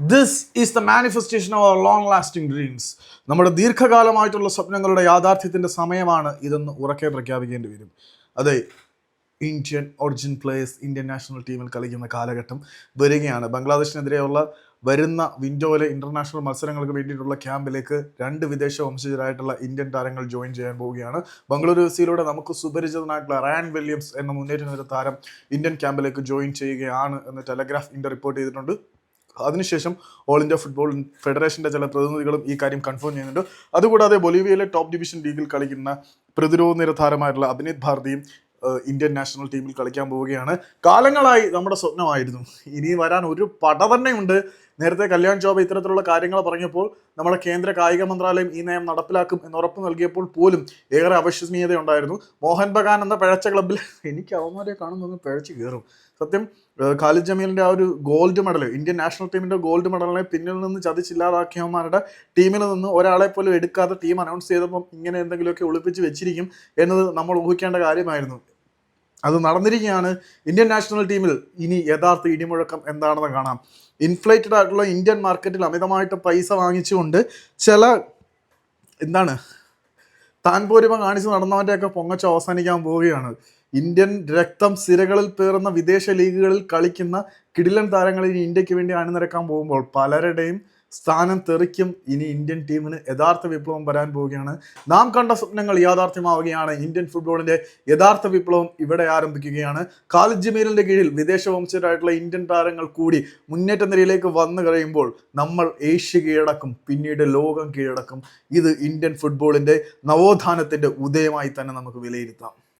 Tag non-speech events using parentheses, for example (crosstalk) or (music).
This is the manifestation of our long lasting dreams നമ്മുടെ ദീർഘകാലമായിട്ടുള്ള സ്വപ്നങ്ങളുടെ യാഥാർത്ഥ്യത്തിന്റെ സമയമാണ് ഇതെന്ന് ഉറക്കെ പ്രഖ്യാപിക്കേണ്ടി വരും. അതെ Indian origin players Indian national ടീമിൽ കളിക്കുന്ന കാലഘട്ടം വരികയാണ്. ബംഗ്ലാദേശിനെതിരെയുള്ള വരുന്ന വിൻഡോയിലെ ഇന്റർനാഷണൽ മത്സരങ്ങൾക്ക് വേണ്ടിയിട്ടുള്ള ക്യാമ്പിലേക്ക് രണ്ട് വിദേശ വംശജരായിട്ടുള്ള ഇന്ത്യൻ താരങ്ങൾ ജോയിൻ ചെയ്യാൻ പോവുകയാണ്. ബംഗളൂരു എഫ് സിയിലൂടെ നമുക്ക് സുപരിചിതനായിട്ടുള്ള റയാൻ വില്യംസ് എന്ന മുന്നേറ്റ താരം ഇന്ത്യൻ ക്യാമ്പിലേക്ക് ജോയിൻ ചെയ്യുകയാണ് എന്ന് ടെലഗ്രാഫ് ഇന്ത്യ റിപ്പോർട്ട് ചെയ്തിട്ടുണ്ട്. അതിനുശേഷം ഓൾ ഇന്ത്യ ഫുട്ബോൾ ഫെഡറേഷന്റെ ചില പ്രതിനിധികളും ഈ കാര്യം കൺഫേം ചെയ്യുന്നുണ്ട്. അതുകൂടാതെ ബൊലീവിയയിലെ ടോപ്പ് ഡിവിഷൻ ലീഗിൽ കളിക്കുന്ന പ്രതിരോധ നിര താരമായിട്ടുള്ള അഭിനീത് ഭാരതിയും ഇന്ത്യൻ നാഷണൽ ടീമിൽ കളിക്കാൻ പോവുകയാണ്. കാലങ്ങളായി നമ്മുടെ സ്വപ്നമായിരുന്നു. ഇനി വരാൻ ഒരു പട തന്നെയുണ്ട് നേരത്തെ കല്യാൺ ജോബ് ഇത്തരത്തിലുള്ള കാര്യങ്ങൾ പറഞ്ഞപ്പോൾ നമ്മുടെ കേന്ദ്ര കായിക മന്ത്രാലയം ഈ നയം നടപ്പിലാക്കും എന്ന് ഉറപ്പ് നൽകിയപ്പോൾ പോലും ഏറെ അവിശ്വസനീയത ഉണ്ടായിരുന്നു. മോഹൻ ബഗാൻ എന്ന പിഴച്ച ക്ലബ്ബിൽ (laughs) എനിക്ക് അവന്മാരെ കാണുമ്പോൾ പിഴച്ച് കയറും സത്യം ഖാലിദ് ജമീലിന്റെ ആ ഒരു ഗോൾഡ് മെഡൽ ഇന്ത്യൻ നാഷണൽ ടീമിന്റെ ഗോൾഡ് മെഡലിനെ പിന്നിൽ നിന്ന് ചതിച്ചില്ലാതാക്കിയവന്മാരുടെ ടീമിൽ നിന്ന് ഒരാളെ പോലും എടുക്കാതെ ടീം അനൗൺസ് ചെയ്തപ്പം ഇങ്ങനെ എന്തെങ്കിലുമൊക്കെ ഒളിപ്പിച്ച് വെച്ചിരിക്കും എന്നത് നമ്മൾ ഊഹിക്കേണ്ട കാര്യമായിരുന്നു. അത് നടന്നിരിക്കുകയാണ് ഇന്ത്യൻ നാഷണൽ ടീമിൽ. ഇനി യഥാർത്ഥ ഇടിമുഴക്കം എന്താണെന്ന് കാണാം. ഇൻഫ്ലേറ്റഡ് ആയിട്ടുള്ള ഇന്ത്യൻ മാർക്കറ്റിൽ അമിതമായിട്ട് പൈസ വാങ്ങിച്ചുകൊണ്ട് ചില എന്താണ് താൻ പോരുമ കാണിച്ച് നടന്നവന്റെയൊക്കെ പൊങ്ങച്ച അവസാനിക്കാൻ പോവുകയാണ്. ഇന്ത്യൻ രക്തം സിരകളിൽ പേറുന്ന വിദേശ ലീഗുകളിൽ കളിക്കുന്ന കിടിലൻ താരങ്ങൾ ഇനി ഇന്ത്യയ്ക്ക് വേണ്ടി അണിനിരക്കാൻ പോകുമ്പോൾ പലരുടെയും സ്ഥാനം തെറിക്കും. ഇനി ഇന്ത്യൻ ടീമിന് യഥാർത്ഥ വിപ്ലവം വരാൻ പോവുകയാണ്. നാം കണ്ട സ്വപ്നങ്ങൾ യാഥാർത്ഥ്യമാവുകയാണ്. ഇന്ത്യൻ ഫുട്ബോളിന്റെ യഥാർത്ഥ വിപ്ലവം ഇവിടെ ആരംഭിക്കുകയാണ്. ഖാലിദ് ജമീലിന്റെ കീഴിൽ വിദേശ വംശജരായിട്ടുള്ള ഇന്ത്യൻ താരങ്ങൾ കൂടി മുന്നേറ്റ നിരയിലേക്ക് വന്നു കഴിയുമ്പോൾ നമ്മൾ ഏഷ്യ കീഴടക്കും പിന്നീട് ലോകം കീഴടക്കും. ഇത് ഇന്ത്യൻ ഫുട്ബോളിന്റെ നവോത്ഥാനത്തിന്റെ ഉദയമായി തന്നെ നമുക്ക് വിലയിരുത്താം.